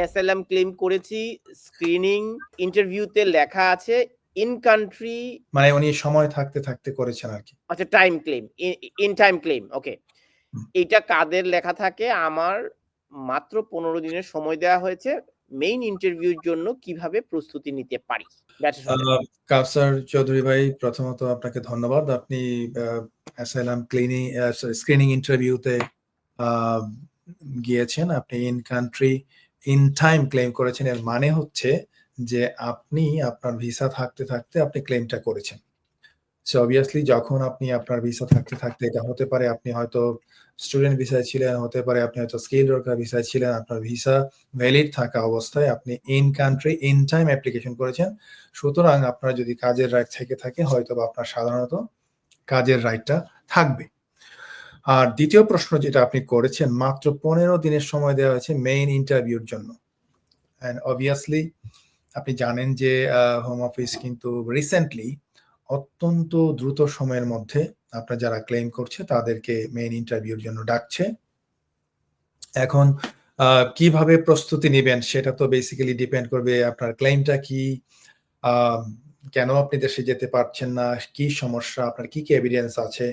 Asylum claim করেছি screening ইন্টারভিউতে লেখা আছে ইন কান্ট্রি মানে উনি সময় থাকতে থাকতে করেছেন আর কি। আচ্ছা time claim in time claim okay এটা কাদের লেখা থাকে? আমার মাত্র পনেরো দিনের সময় দেওয়া হয়েছে মেইন ইন্টারভিউর জন্য কীভাবে প্রস্তুতি নিতে পারি? কাউসার চৌধুরী ভাই প্রথমত আপনাকে ধন্যবাদ। আপনি অ্যাসাইলাম ক্লিনিং স্ক্রিনিং ইন্টারভিউতে গিয়েছেন। আপনি in country in time claim করেছেন, এর মানে হচ্ছে যে আপনি আপনার ভিসা থাকতে থাকতে আপনি ক্লেমটা করেছেন। সো অবভিয়াসলি যখন আপনি আপনার ভিসা থাকতে থাকতে এটা হতে পারে, আপনি হয়তো স্টুডেন্ট ভিসায় ছিলেন, হতে পারে আপনি হয়তো স্কিল ওয়ার্কার ভিসায় ছিলেন, আপনার ভিসা ভ্যালিড থাকা অবস্থায় আপনি in country in time application করেছেন। সুতরাং আপনার যদি কাজের রাইট থেকে থাকে হয়তো বা আপনার সাধারণত কাজের রাইটটা থাকবে। আর দ্বিতীয় প্রশ্ন যেটা আপনি করেছেন, মাত্র পনেরো দিনের সময় দেওয়া হয়েছে মেইন ইন্টারভিউর জন্য। অ্যান্ড অবভিয়াসলি আপনি জানেন যে হোম অফিস কিন্তু রিসেন্টলি অত্যন্ত দ্রুত সময়ের মধ্যে আপনার যারা ক্লেম করছে, তাদেরকে মেইন ইন্টারভিউর জন্য ডাকছে। এখন কীভাবে প্রস্তুতি নেবেন সেটা তো বেসিক্যালি ডিপেন্ড করবে আপনার ক্লেমটা কি কেন আপনি দেশে যেতে পারছেন না, কি সমস্যা, আপনার কি কি এভিডেন্স আছে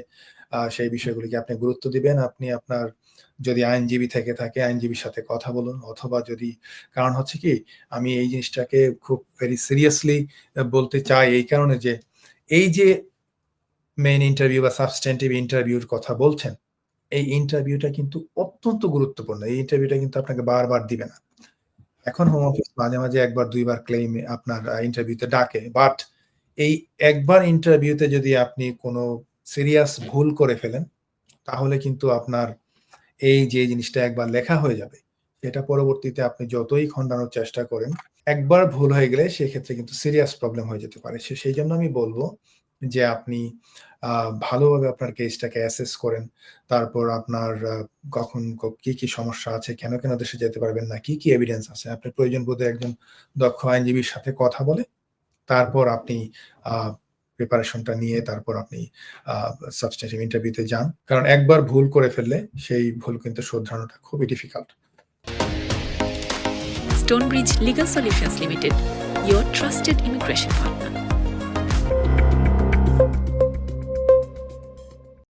সেই বিষয়গুলিকে আপনি গুরুত্ব দিবেন। আপনি আপনার যদি আইনজীবী থেকে থাকে, আইনজীবীর সাথে কথা বলুন। অথবা যদি, কারণ হচ্ছে কি, আমি এই জিনিসটাকে খুব ভেরি সিরিয়াসলি বলতে চাই এই কারণে যে, এই যে মেইন ইন্টারভিউ বা সাবস্টেন্টিভ ইন্টারভিউর কথা বলছেন, এই ইন্টারভিউটা কিন্তু অত্যন্ত গুরুত্বপূর্ণ। এই ইন্টারভিউটা কিন্তু আপনাকে বারবার দিবে না। এখন হোম অফিস মাঝে মাঝে একবার, দুইবার ক্লেম আপনার ইন্টারভিউতে ডাকে। বাট এই একবার ইন্টারভিউতে যদি আপনি কোনো সিরিয়াস ভুল করে ফেলেন, তাহলে কিন্তু আপনার এই যে জিনিসটা একবার লেখা হয়ে যাবে, সেটা পরবর্তীতে আপনি যতই খণ্ডানোর চেষ্টা করেন, একবার ভুল হয়ে গেলে সেক্ষেত্রে কিন্তু সিরিয়াস প্রবলেম হয়ে যেতে পারে। সেই জন্য আমি বলব যে আপনি ভালোভাবে আপনার কেসটাকে অ্যাসেস করেন, তারপর আপনার কখন কি কি সমস্যা আছে, কেন কেন দেশে যেতে পারবেন না, কি কি এভিডেন্স আছে, আপনার প্রয়োজন বোধে একজন দক্ষ আইনজীবীর সাথে কথা বলে, তারপর আপনি প্রিপারেশনটা নিয়ে তারপর আপনি সাবস্টেন্টিভ ইন্টারভিউতে যান কারণ একবার ভুল করে ফেললে সেই ভুল কিন্তু শোধরানোটা খুবই difficult Stonebridge Legal Solutions limited your trusted immigration partner.